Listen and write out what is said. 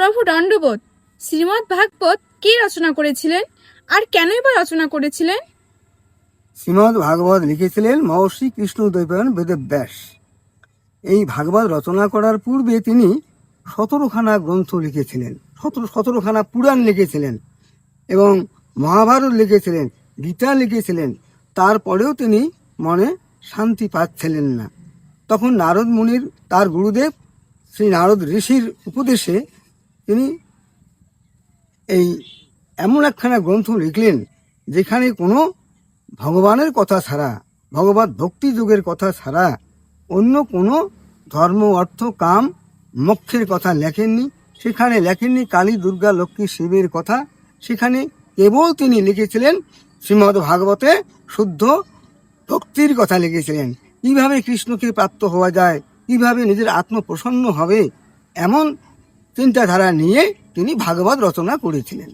প্রভু দণ্ডবোধ। শ্রীমদ্ ভাগবত কে রচনা করেছিলেন? আর কেনই বা রচনা করেছিলেন? শ্রীমদ ভাগবত লিখেছিলেন মহর্ষি কৃষ্ণদ্বৈপায়ন বেদব্যাস। এই ভাগবত রচনা করার পূর্বে তিনি সতেরোখানা গ্রন্থ লিখেছিলেন, সতেরো, সতেরোখানা পুরাণ লিখেছিলেন এবং মহাভারত লিখেছিলেন, গীতা লিখেছিলেন। তারপরেও তিনি মনে শান্তি পাচ্ছিলেন না। তখন নারদ মুনির তার গুরুদেব শ্রী নারদ ঋষির উপদেশে তিনি এই এমন একখানা গ্রন্থ লিখলেন যেখানে কোনো ভগবানের কথা ছাড়া, ভগবত ভক্তি যুগের কথা ছাড়া অন্য কোনো ধর্ম, অর্থ, কাম, মোক্ষের কথা লেখেননি। সেখানে লেখেননি কালী দুর্গা লক্ষ্মী শিবের কথা। সেখানে কেবল তিনি লিখেছিলেন শ্রীমদ্ ভাগবতে শুদ্ধ ভক্তির কথা লিখেছিলেন। কীভাবে কৃষ্ণকে প্রাপ্ত হওয়া যায়, কীভাবে নিজের আত্ম প্রসন্ন হবে, এমন চিন্তাধারা নিয়ে তিনি ভাগবত রচনা করেছিলেন।